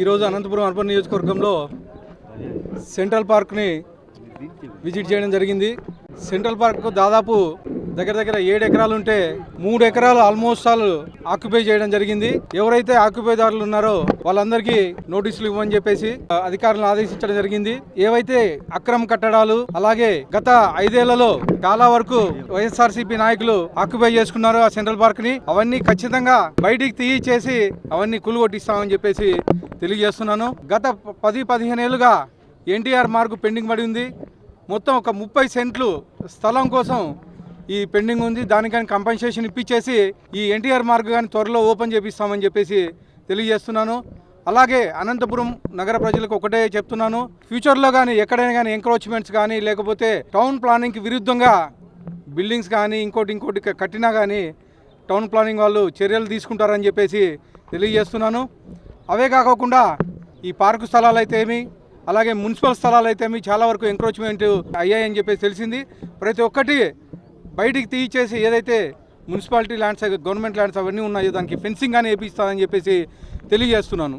ఈరోజు అనంతపురం అర్బన్ నియోజకవర్గంలో సెంట్రల్ పార్క్ని విజిట్ చేయడం జరిగింది. సెంట్రల్ పార్క్ దాదాపు దగ్గర దగ్గర ఏడు ఎకరాలు ఉంటే మూడు ఎకరాలు ఆల్మోస్ట్ ఆల్ ఆక్యుపై చేయడం జరిగింది. ఎవరైతే ఆక్యుపైదారులు ఉన్నారో వాళ్ళందరికీ నోటీసులు ఇవ్వమని చెప్పేసి అధికారులను ఆదేశించడం జరిగింది. ఏవైతే అక్రమ కట్టడాలు అలాగే గత ఐదేళ్ళలో చాలా వరకు వైఎస్ఆర్సీపీ నాయకులు ఆక్యుపై చేసుకున్నారో ఆ సెంట్రల్ పార్క్ని అవన్నీ ఖచ్చితంగా బయటికి తీయి చేసి అవన్నీ కులు కొట్టిస్తామని చెప్పేసి తెలియజేస్తున్నాను. గత పది పదిహేను ఏళ్ళుగా ఎన్టీఆర్ మార్కు పెండింగ్ పడి ఉంది. మొత్తం ఒక ముప్పై సెంట్లు స్థలం కోసం ఈ పెండింగ్ ఉంది. దానికని కంపెన్సేషన్ ఇప్పించేసి ఈ ఎన్టీఆర్ మార్గ్ కానీ త్వరలో ఓపెన్ చేపిస్తామని చెప్పేసి తెలియజేస్తున్నాను. అలాగే అనంతపురం నగర ప్రజలకు ఒకటే చెప్తున్నాను. ఫ్యూచర్లో కానీ ఎక్కడైనా కానీ ఎంక్రోచ్మెంట్స్ కానీ లేకపోతే టౌన్ ప్లానింగ్కి విరుద్ధంగా బిల్డింగ్స్ కానీ ఇంకోటి ఇంకోటి కట్టినా కానీ టౌన్ ప్లానింగ్ వాళ్ళు చర్యలు తీసుకుంటారని చెప్పేసి తెలియజేస్తున్నాను. అవే కాకుండా ఈ పార్కు స్థలాలు అయితే ఏమి అలాగే మున్సిపల్ స్థలాలు అయితే ఏమి చాలా వరకు ఎంక్రోచ్మెంట్ అయ్యాయని చెప్పేసి తెలిసింది. ప్రతి ఒక్కటి బయటికి తీయించేసి ఏదైతే మున్సిపాలిటీ ల్యాండ్స్ గవర్నమెంట్ ల్యాండ్స్ అవన్నీ ఉన్నాయో దానికి ఫెన్సింగ్ కానీ వేపిస్తానని చెప్పేసి తెలియజేస్తున్నాను.